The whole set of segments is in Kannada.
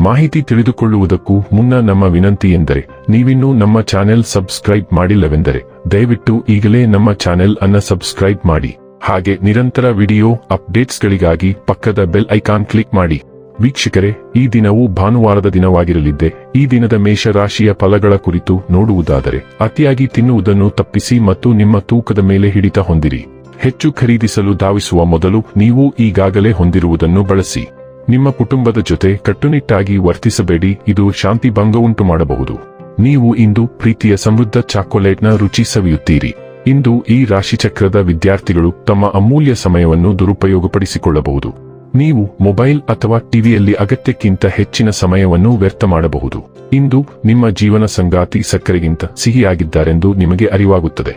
ಮಾಹಿತಿ ತಿಳಿದುಕೊಳ್ಳುವುದಕ್ಕೂ ಮುನ್ನ ನಮ್ಮ ವಿನಂತಿ ಎಂದರೆ, ನೀವಿನ್ನೂ ನಮ್ಮ ಚಾನೆಲ್ ಸಬ್ಸ್ಕ್ರೈಬ್ ಮಾಡಿಲ್ಲವೆಂದರೆ, ದಯವಿಟ್ಟು ಈಗಲೇ ನಮ್ಮ ಚಾನೆಲ್ ಅನ್ನ ಸಬ್ಸ್ಕ್ರೈಬ್ ಮಾಡಿ. ಹಾಗೆ ನಿರಂತರ ವಿಡಿಯೋ ಅಪ್ಡೇಟ್ಸ್ಗಳಿಗಾಗಿ ಪಕ್ಕದ ಬೆಲ್ ಐಕಾನ್ ಕ್ಲಿಕ್ ಮಾಡಿ. ವೀಕ್ಷಕರೇ, ಈ ದಿನವು ಭಾನುವಾರದ ದಿನವಾಗಿರಲಿದ್ದೆ. ಈ ದಿನದ ಮೇಷರಾಶಿಯ ಫಲಗಳ ಕುರಿತು ನೋಡುವುದಾದರೆ, ಅತಿಯಾಗಿ ತಿನ್ನುವುದನ್ನು ತಪ್ಪಿಸಿ ಮತ್ತು ನಿಮ್ಮ ತೂಕದ ಮೇಲೆ ಹಿಡಿತ ಹೊಂದಿರಿ. ಹೆಚ್ಚು ಖರೀದಿಸಲು ಧಾವಿಸುವ ಮೊದಲು ನೀವು ಈಗಾಗಲೇ ಹೊಂದಿರುವುದನ್ನು ಬಳಸಿ. ನಿಮ್ಮ ಕುಟುಂಬದ ಜೊತೆ ಕಟ್ಟುನಿಟ್ಟಾಗಿ ವರ್ತಿಸಬೇಡಿ, ಇದು ಶಾಂತಿ ಭಂಗ ಉಂಟು ಮಾಡಬಹುದು. ನೀವು ಇಂದು ಪ್ರೀತಿಯ ಸಮೃದ್ಧ ಚಾಕೊಲೇಟ್ನ ರುಚಿ ಸವಿಯುತ್ತೀರಿ. ಇಂದು ಈ ರಾಶಿಚಕ್ರದ ವಿದ್ಯಾರ್ಥಿಗಳು ತಮ್ಮ ಅಮೂಲ್ಯ ಸಮಯವನ್ನು ದುರುಪಯೋಗಪಡಿಸಿಕೊಳ್ಳಬಹುದು. ನೀವು ಮೊಬೈಲ್ ಅಥವಾ ಟಿವಿಯಲ್ಲಿ ಅಗತ್ಯಕ್ಕಿಂತ ಹೆಚ್ಚಿನ ಸಮಯವನ್ನು ವ್ಯರ್ಥ ಮಾಡಬಹುದು. ಇಂದು ನಿಮ್ಮ ಜೀವನ ಸಂಗಾತಿ ಸಕ್ಕರೆಗಿಂತ ಸಿಹಿಯಾಗಿದ್ದಾರೆಂದು ನಿಮಗೆ ಅರಿವಾಗುತ್ತದೆ.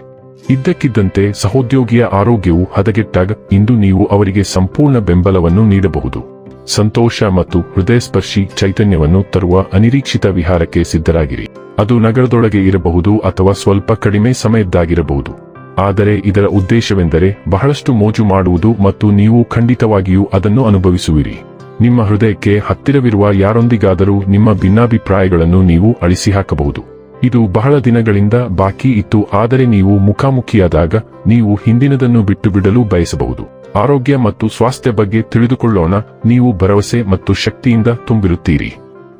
ಇದ್ದಕ್ಕಿದ್ದಂತೆ ಸಹೋದ್ಯೋಗಿಯ ಆರೋಗ್ಯವು ಹದಗೆಟ್ಟಾಗ ಇಂದು ನೀವು ಅವರಿಗೆ ಸಂಪೂರ್ಣ ಬೆಂಬಲವನ್ನು ನೀಡಬಹುದು. ಸಂತೋಷ ಮತ್ತು ಹೃದಯಸ್ಪರ್ಶಿ ಚೈತನ್ಯವನ್ನು ತರುವ ಅನಿರೀಕ್ಷಿತ ವಿಹಾರಕ್ಕೆ ಸಿದ್ಧರಾಗಿರಿ. ಅದು ನಗರದೊಳಗೆ ಇರಬಹುದು ಅಥವಾ ಸ್ವಲ್ಪ ಕಡಿಮೆ ಸಮಯದ್ದಾಗಿರಬಹುದು. ಆದರೆ ಇದರ ಉದ್ದೇಶವೆಂದರೆ ಬಹಳಷ್ಟು ಮೋಜು ಮಾಡುವುದು ಮತ್ತು ನೀವು ಖಂಡಿತವಾಗಿಯೂ ಅದನ್ನು ಅನುಭವಿಸುವಿರಿ. ನಿಮ್ಮ ಹೃದಯಕ್ಕೆ ಹತ್ತಿರವಿರುವ ಯಾರೊಂದಿಗಾದರೂ ನಿಮ್ಮ ಭಿನ್ನಾಭಿಪ್ರಾಯಗಳನ್ನು ನೀವು ಅಳಿಸಿ ಹಾಕಬಹುದು ಇದು ಬಹಳ ದಿನಗಳಿಂದ ಬಾಕಿ ಇತ್ತು, ಆದರೆ ನೀವು ಮುಖಾಮುಖಿಯಾದಾಗ ನೀವು ಹಿಂದಿನದನ್ನು ಬಿಟ್ಟು ಬಿಡಲು ಬಯಸಬಹುದು. ಆರೋಗ್ಯ ಮತ್ತು ಸ್ವಾಸ್ಥ್ಯ ಬಗ್ಗೆ ತಿಳಿದುಕೊಳ್ಳೋಣ. ನೀವು ಭರವಸೆ ಮತ್ತು ಶಕ್ತಿಯಿಂದ ತುಂಬಿರುತ್ತೀರಿ.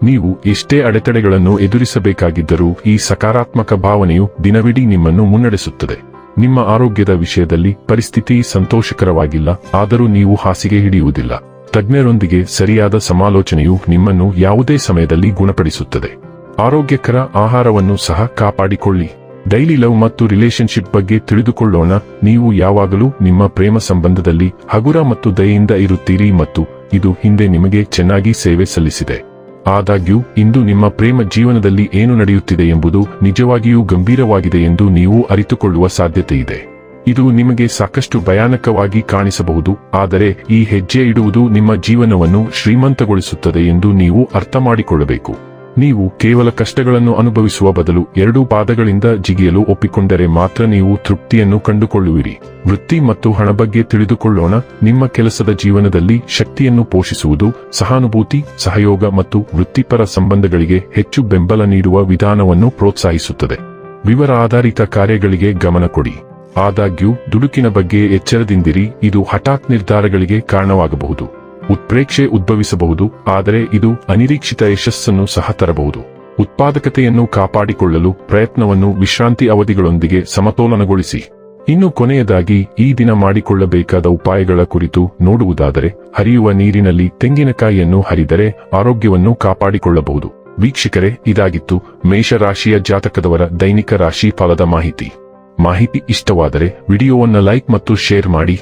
ನೀವು ಎಷ್ಟೇ ಅಡೆತಡೆಗಳನ್ನು ಎದುರಿಸಬೇಕಾಗಿದ್ದರೂ ಈ ಸಕಾರಾತ್ಮಕ ಭಾವನೆಯು ದಿನವಿಡೀ ನಿಮ್ಮನ್ನು ಮುನ್ನಡೆಸುತ್ತದೆ. ನಿಮ್ಮ ಆರೋಗ್ಯದ ವಿಷಯದಲ್ಲಿ ಪರಿಸ್ಥಿತಿ ಸಂತೋಷಕರವಾಗಿಲ್ಲ, ಆದರೂ ನೀವು ಹಾಸಿಗೆ ಹಿಡಿಯುವುದಿಲ್ಲ. ತಜ್ಞರೊಂದಿಗೆ ಸರಿಯಾದ ಸಮಾಲೋಚನೆಯು ನಿಮ್ಮನ್ನು ಯಾವುದೇ ಸಮಯದಲ್ಲಿ ಗುಣಪಡಿಸುತ್ತದೆ. ಆರೋಗ್ಯಕರ ಆಹಾರವನ್ನು ಸಹ ಕಾಪಾಡಿಕೊಳ್ಳಿ. ಡೈಲಿ ಲವ್ ಮತ್ತು ರಿಲೇಶನ್ಶಿಪ್ ಬಗ್ಗೆ ತಿಳಿದುಕೊಳ್ಳೋಣ. ನೀವು ಯಾವಾಗಲೂ ನಿಮ್ಮ ಪ್ರೇಮ ಸಂಬಂಧದಲ್ಲಿ ಹಗುರ ಮತ್ತು ದಯೆಯಿಂದ ಇರುತ್ತೀರಿ ಮತ್ತು ಇದು ಹಿಂದೆ ನಿಮಗೆ ಚೆನ್ನಾಗಿ ಸೇವೆ ಸಲ್ಲಿಸಿದೆ. ಆದಾಗ್ಯೂ, ಇಂದು ನಿಮ್ಮ ಪ್ರೇಮ ಜೀವನದಲ್ಲಿ ಏನು ನಡೆಯುತ್ತಿದೆ ಎಂಬುದು ನಿಜವಾಗಿಯೂ ಗಂಭೀರವಾಗಿದೆ ಎಂದು ನೀವು ಅರಿತುಕೊಳ್ಳುವ ಸಾಧ್ಯತೆಯಿದೆ ಇದು. ನಿಮಗೆ ಸಾಕಷ್ಟು ಭಯಾನಕವಾಗಿ ಕಾಣಿಸಬಹುದು, ಆದರೆ ಈ ಹೆಜ್ಜೆ ಇಡುವುದು ನಿಮ್ಮ ಜೀವನವನ್ನು ಶ್ರೀಮಂತಗೊಳಿಸುತ್ತದೆ ಎಂದು ನೀವು ಅರ್ಥ ಮಾಡಿಕೊಳ್ಳಬೇಕು ನೀವು ಕೇವಲ ಕಷ್ಟಗಳನ್ನು ಅನುಭವಿಸುವ ಬದಲು ಎರಡೂ ಪಾದಗಳಿಂದ ಜಿಗಿಯಲು ಒಪ್ಪಿಕೊಂಡರೆ ಮಾತ್ರ ನೀವು ತೃಪ್ತಿಯನ್ನು ಕಂಡುಕೊಳ್ಳುವಿರಿ. ವೃತ್ತಿ ಮತ್ತು ಹಣ ಬಗ್ಗೆ ತಿಳಿದುಕೊಳ್ಳೋಣ. ನಿಮ್ಮ ಕೆಲಸದ ಜೀವನದಲ್ಲಿ ಶಕ್ತಿಯನ್ನು ಪೋಷಿಸುವುದು, ಸಹಾನುಭೂತಿ, ಸಹಯೋಗ ಮತ್ತು ವೃತ್ತಿಪರ ಸಂಬಂಧಗಳಿಗೆ ಹೆಚ್ಚು ಬೆಂಬಲ ನೀಡುವ ವಿಧಾನವನ್ನು ಪ್ರೋತ್ಸಾಹಿಸುತ್ತದೆ. ವಿವರ ಆಧಾರಿತ ಕಾರ್ಯಗಳಿಗೆ ಗಮನ ಕೊಡಿ. ಆದಾಗ್ಯೂ, ದುಡುಕಿನ ಬಗ್ಗೆ ಎಚ್ಚರದಿಂದಿರಿ. ಇದು ಹಠಾತ್ ನಿರ್ಧಾರಗಳಿಗೆ ಕಾರಣವಾಗಬಹುದು. ಉತ್ಪ್ರೇಕ್ಷೆ ಉದ್ಭವಿಸಬಹುದು, ಆದರೆ ಇದು ಅನಿರೀಕ್ಷಿತ ಯಶಸ್ಸನ್ನು ಸಹ ತರಬಹುದು. ಉತ್ಪಾದಕತೆಯನ್ನು ಕಾಪಾಡಿಕೊಳ್ಳಲು ಪ್ರಯತ್ನವನ್ನು ವಿಶ್ರಾಂತಿ ಅವಧಿಗಳೊಂದಿಗೆ ಸಮತೋಲನಗೊಳಿಸಿ. ಇನ್ನು ಕೊನೆಯದಾಗಿ, ಈ ದಿನ ಮಾಡಿಕೊಳ್ಳಬೇಕಾದ ಉಪಾಯಗಳ ಕುರಿತು ನೋಡುವುದಾದರೆ, ಹರಿಯುವ ನೀರಿನಲ್ಲಿ ತೆಂಗಿನಕಾಯಿಯನ್ನು ಹರಿದರೆ ಆರೋಗ್ಯವನ್ನು ಕಾಪಾಡಿಕೊಳ್ಳಬಹುದು. ವೀಕ್ಷಕರೇ, ಇದಾಗಿತ್ತು ಮೇಷರಾಶಿಯ ಜಾತಕದವರ ದೈನಿಕ ರಾಶಿ ಫಲದ ಮಾಹಿತಿ. ಮಾಹಿತಿ ಇಷ್ಟವಾದರೆ, ವಿಡಿಯೋವನ್ನು ಲೈಕ್ ಮತ್ತು ಶೇರ್ ಮಾಡಿ.